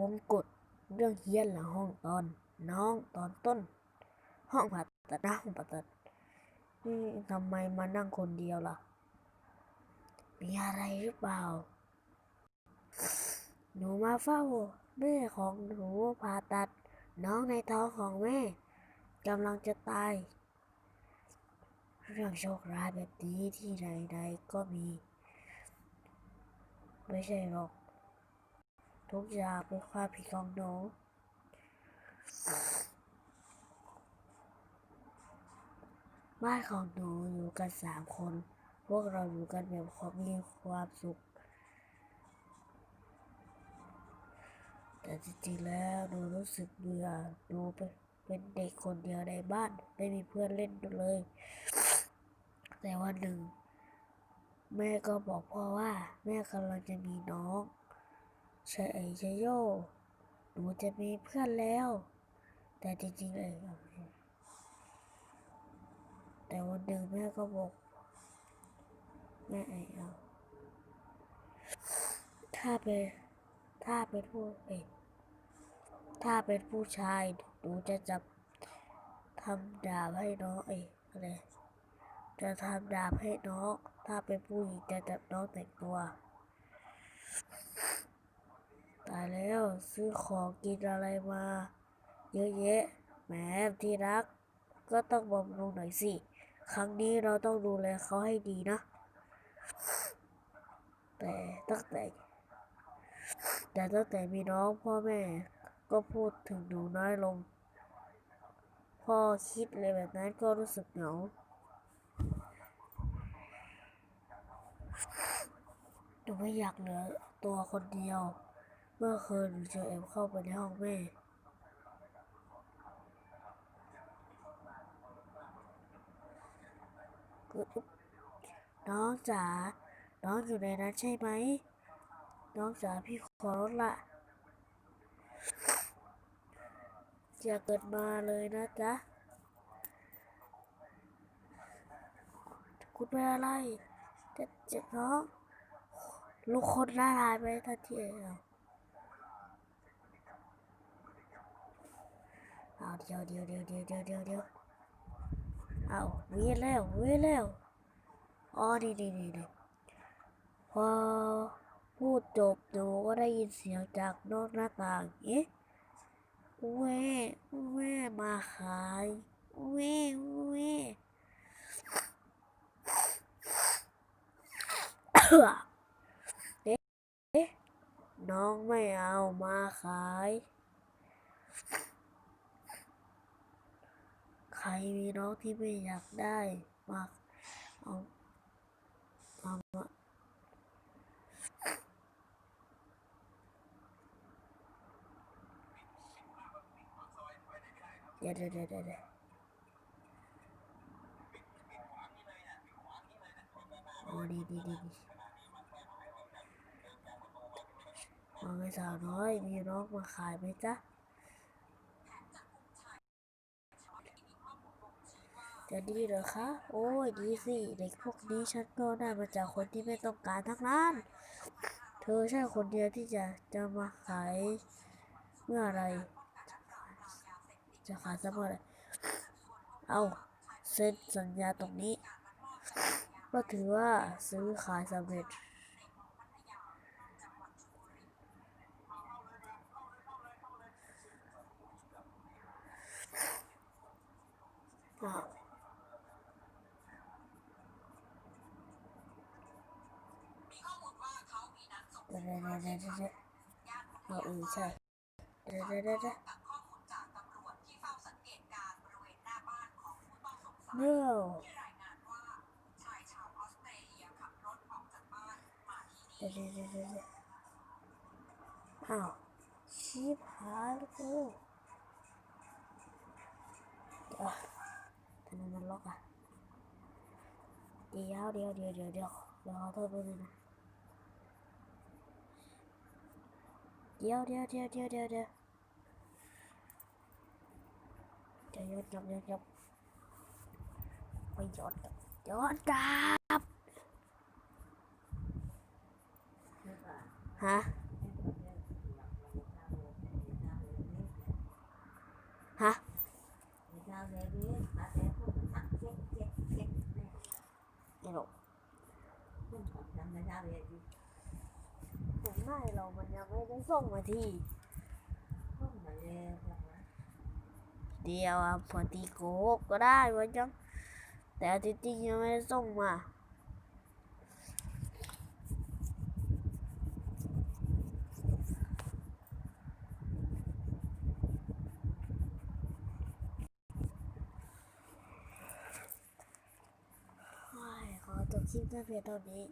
วงกฎเรื่องเฮี้ยนหลังห้องตอนน้องตอนต้น ห้องผ่าตัดนะห้องผ่าตัดนี่ทำไมมานั่งคนเดียวล่ะ มีอะไรหรือเปล่า หนูมาเฝ้า แม่ของหนูผ่าตัด น้องในท้องของแม่กำลังจะตาย เรื่องโชคร้ายแบบนี้ที่ใดๆก็มี ไม่ใช่หรอก ทุกอย่างเป็นความผิดของหนู บ้านของหนูอยู่กันสามคน พวกเราอยู่กันแบบความมีความสุข แต่จริงๆแล้วหนูรู้สึกเบื่อหนูเป็นเป็นเด็กคนเดียวในบ้าน ไม่มีเพื่อนเล่นเลย แต่วันหนึ่ง แม่ก็บอกพ่อว่า แม่กำลังจะมีน้อง ชายเอ๋ชายโยหนูจะมีเพื่อนแล้ว แต่จริงๆเลยแต่วันหนึ่งแม่ก็บอก แม่ไอเอาถ้าเป็นถ้าเป็นผู้เอยถ้าเป็นผู้ชายหนูจะจับทำดาบให้น้องเอยอะไรจะทำดาบให้น้อง ถ้าเป็นผู้หญิงจะจับน้องแต่งตัว ตายแล้วซื้อของกินอะไรมา เยอะแยะแหมที่รัก ก็ต้องบำรุงหน่อยสิ ครั้งนี้เราต้องดูแลเขาให้ดีนะ แต่ตั้งแต่แต่ตั้งแต่มีน้องพ่อแม่ก็พูดถึงหนูน้อยลง พ่อคิดเลยแบบนั้นก็รู้สึกเหงาหนูไม่อยากเหลือตัวคนเดียว เมื่อคืนหนูจอแอมเข้าไปในห้องแม่ น้องจ๋า น้องอยู่ในนั้นใช่ไหม น้องจ๋าพี่ขอรถละอย่าเกิดมาเลยนะจ๊ะ คุณเป็นอะไรเจ็บเจ็บน้อง ลูกคนละลายไปทันทีเอา เอาเดี๋ยวเดี๋ยวเดี๋ยวเดี๋ยวเดี๋ยวเดี๋ยวเดี๋ยวเอาเวียแล้วเวียแล้วอ๋อนี่นี่นี่นี่พอพูดจบหนูก็ได้ยินเสียงจากนอกหน้าต่างเอ๊ะแว่แว่มาขายแว่แว่เอ๊ะเอ๊ะน้องไม่เอามาขาย ใครมีน้องที่ไม่อยากได้มาเอาเอามาเดี๋ยวเดี๋ยวเดี๋ยวเดี๋ยวเดี๋ยวโอ้ดีดีดีดีว่าไงสาวน้อย มีน้องมาขายไหมจ๊ะ จะดีเหรอคะ โอ้ยดีสิ เด็กพวกนี้ฉันก็ได้มาจากคนที่ไม่ต้องการทั้งนั้น เธอใช่คนเดียวที่จะจะมาขายเมื่อไร จะขายสักเมื่อไรเอาเซ็นสัญญาตรงนี้ ก็ถือว่าซื้อขายสำเร็จอ้าว เดี๋ยวเดี๋ยวเดี๋ยวเดี๋ยวเดี๋ยวเอาเออใช่เดี๋ยวเดี๋ยวเดี๋ยวเดี๋ยวเร็วเดี๋ยวเดี๋ยวเดี๋ยวเดี๋ยวเดี๋ยวอ้าวชิบหายแล้วกูเดี๋ยวทำไมมันล็อกอะเดี๋ยวเดี๋ยวเดี๋ยวเดี๋ยวเดี๋ยวเดี๋ยวขอโทษด้วยนะ เดี๋ยวเดี๋ยวเดี๋ยวเดี๋ยวเดี๋ยวเดี๋ยวเดี๋ยวย้อนกลับย้อนกลับไปย้อนกลับย้อนกลับฮะฮะไม่ทร ผมไม่เรามันยังไม่ได้ส่งมาที่พวกมันเลยเดียวอะพอตีโกกก็ได้วะจังแต่จริงๆยังไม่ได้ส่งมาขอจบคลิปแค่เพียงเท่านี้